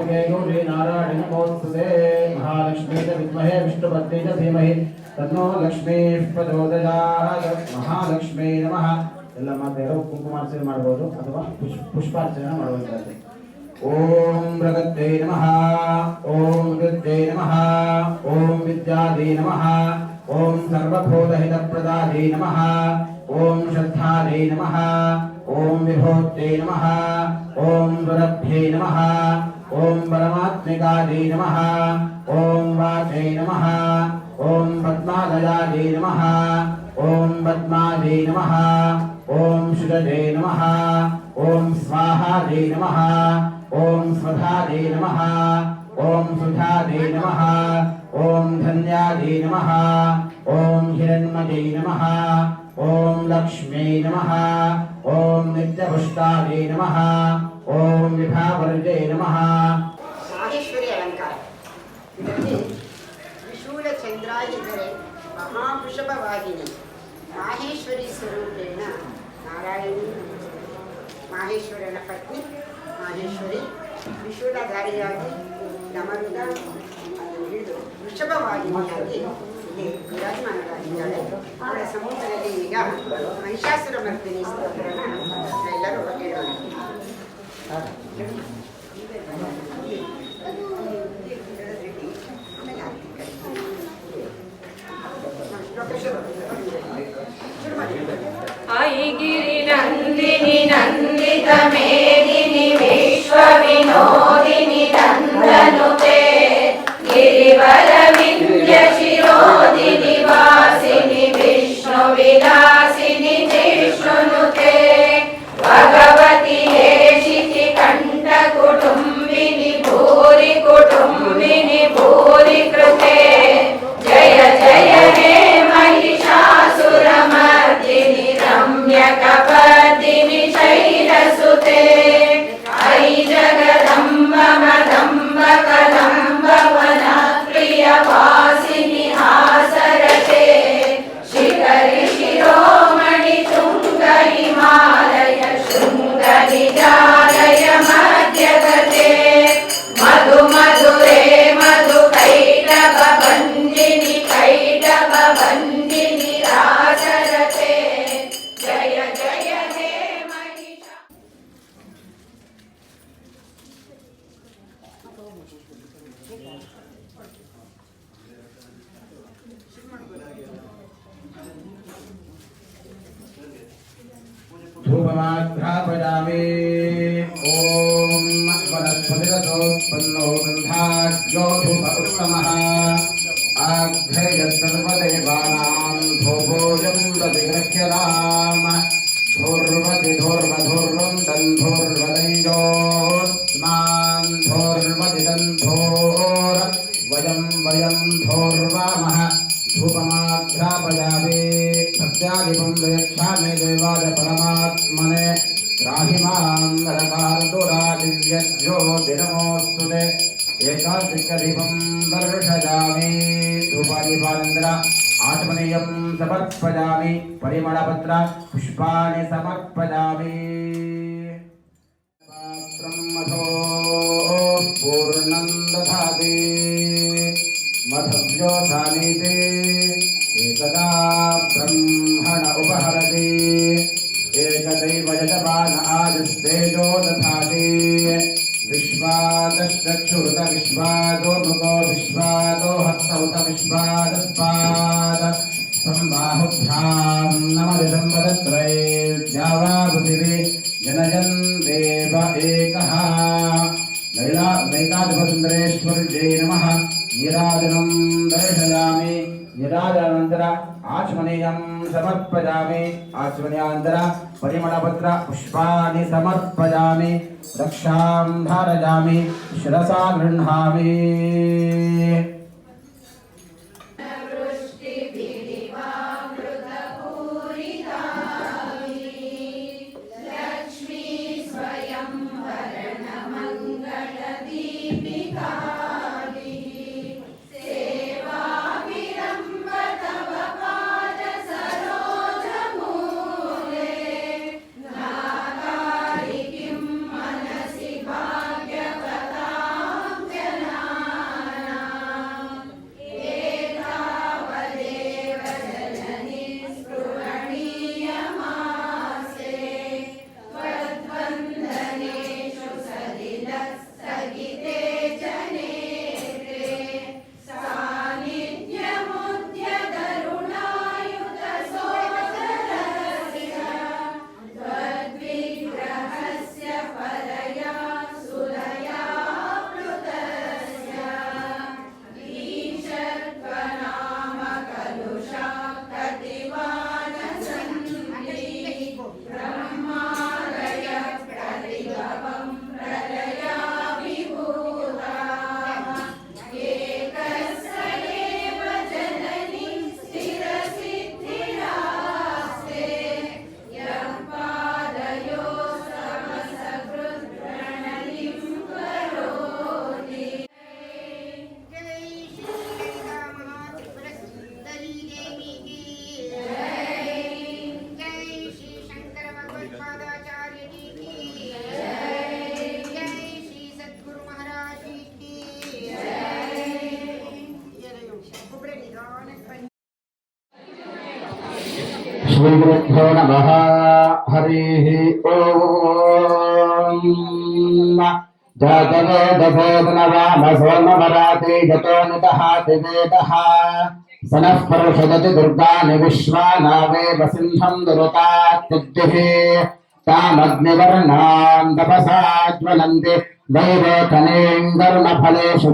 ವಾಟಿಕೆಯೂರಿ ನಾರಾಯಣ ಮೋತ್ಸದೆ ಮಹಾಲಕ್ಷ್ಮೀ ಚ ವಿದ್ಮಹೇ ವಿಷ್ಣುಪತ್ನಿ ಚ ಧೀಮಹಿ. ತನ್ನೋ ಲಕ್ಷ್ಮೀ ಪ್ರಚೋದಯಾತ್. ಮಹಾಲಕ್ಷ್ಮೀ ನಮಃ. ಎಲ್ಲ ಮಾತೆಯರು ಕುಂಕುಮಾರ್ಚನೆ ಮಾಡಬಹುದು ಅಥವಾ ಪುಷ್, ಪುಷ್ಪಾರ್ಚನೆ ಮಾಡುವಂಥದ್ದು. ಓಂ ಪ್ರಗತ್ಯೈ ನಮಃ. ಓಂ ವಿದ್ಯೈ ನಮಃ. ಓಂ ವಿದ್ಯಾದಿ ನಮಃ. ಓಂ ಸರ್ವಭೂತಹಿತಪ್ರದಾದಿ ನಮಃ. ಓಂ ಶ್ರದ್ಧಾದೈ ನಮಃ. ಓಂ ವಿಭೋತ್ಯೈ ನಮಃ. ಓಂ ದುರಭ್ಯೈ ನಮಃ. ఓం పరమాత్మికాదై నమ ఓం వాచై నమ ఓం పద్మాదయాదై నమ ఓం పద్మాదై నమ ఓం శురదే నమ ఓం స్వాహాదై నమ ఓం స్వధాదై నమ ఓం సుధాదై నమ ఓం ధన్యాదై నమ ఓం హిరణ్మదై నమ ఓం లక్ష్మీ నమ ఓం నిత్యపుష్టాదై నమ ಓಂ ವಿಭಾವರ್ಜೈ ನಮಃ ಮಾಹೇಶ್ವರಿ ಅಲಂಕಾರ ಇದರಲ್ಲಿ ತ್ರಿಶೂಲ ಚಂದ್ರ ಎಂದರೆ ಮಹಾವೃಷಭವಾಗಿನಿ ಮಾಹೇಶ್ವರಿ ಸ್ವರೂಪೇಣ ನಾರಾಯಣಿ ಮಾಹೇಶ್ವರನ ಪತ್ನಿ ಮಾಹೇಶ್ವರಿ ತ್ರಿಶೂಲಧಾರಿಯಾಗಿ ಡಮರುಗ ಅದು ಹಿಡಿದು ವೃಷಭವಾಗಿನಿಯಾಗಿ ಇಲ್ಲಿ ವಿರಾಜಮಾನರಾಗಿದ್ದಾಳೆ ಅವಳ ಸಮ್ಮುಖದಲ್ಲಿ ಈಗ ಮಹಿಷಾಸುರ ಮರ್ದಿನಿ ಸ್ತೋತ್ರನ ಎಲ್ಲರೂ ಹೇಳೋಣ ऐगिरिनन्दिनि नन्दितमेदिनि विश्वविनोदिनि धूपमाघ्रापयामि ॐ वनस्पतिरथोत्पन्नो गन्धाढ्यो धूप धूर्वति धूर्वधूर्वन्दन् धूर्वदञ्जोऽस्मान् धूर्वति दन्धोर् वयं वयं धूर्वामः धूपमाघ्रापयामि भक्त्यादिपं वेक्षामि देवाय परमात्मने राहि माँ नरकार्दुरादिव्यज्योतिनमोऽस्तु ते एकादशिकदीपं दर्शयामि धूपादीपानन्दर आत्मनीयं समर्पयामि परिमळपत्र पुष्पाणि समर्पयामि पूर्णं दधाति मधव्योधानीते एकदा ब्रह्मण उपहरति। एकदैव यजमान आयुस्तेजो दधाति। विश्वादश्चक्षुरुत विश्वादो मुखो विश्वादो हस्तौत विश्वादस्पाद सम्बाहुभ्यां नमदिदं वदत्रये द्यावा पृथिवी जनयन् देव एकः। లైలాధిపసుందరేశ్వరి జయ నమ. నీరాజనం దర్శయామి నిరాజనంతర ఆచమనీయం సమర్పయామి. ఆచమనీయాంతర పరిమళపత్ర పుష్పాన్ని సమర్పయామి. రక్షాం ధారయామి. శిరసా గృహామి. श्रीगुरुभ्यो नमः। हरिः ॐ जातवेदभोदनवामसोममराते गतो नितः तिवेदः स नः परुषदति दुर्गानि विश्वानावेव सिंहम् दुरुतात्युद्भिः तामग्निवर्णाम् तपसा ज्वलन्ति।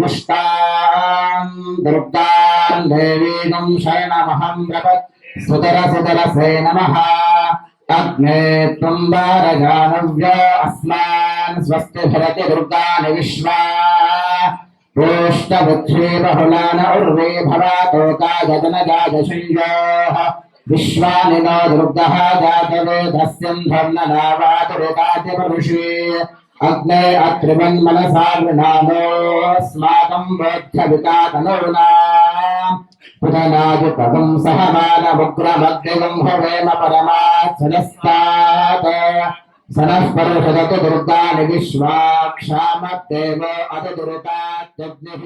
मुष्टाम् दुर्गाम् देवीगम् शरणमहम् प्रपत्। सुतरसुतरसे नमः। अग्ने त्वम् वारजानव्य अस्मान् स्वस्ति भवति दुर्गानि विश्वा। प्रोष्टवृक्षे बहुलान उर्वे भवातोकाय जनजाय शञ्जोः विश्वानि नो दुर्गः जातवेदस्यम् धर्मनावातुरुकातिपरुषे अग्ने अत्रिवन्मनसा गृणानोऽस्माकम् बोध्यविकातनूना पुननाजुपगम् सह मानमुग्रमग्निगम् भवेम दुर्गानि विश्वाक्षामद्देव अतिदुरुतात्यग्निः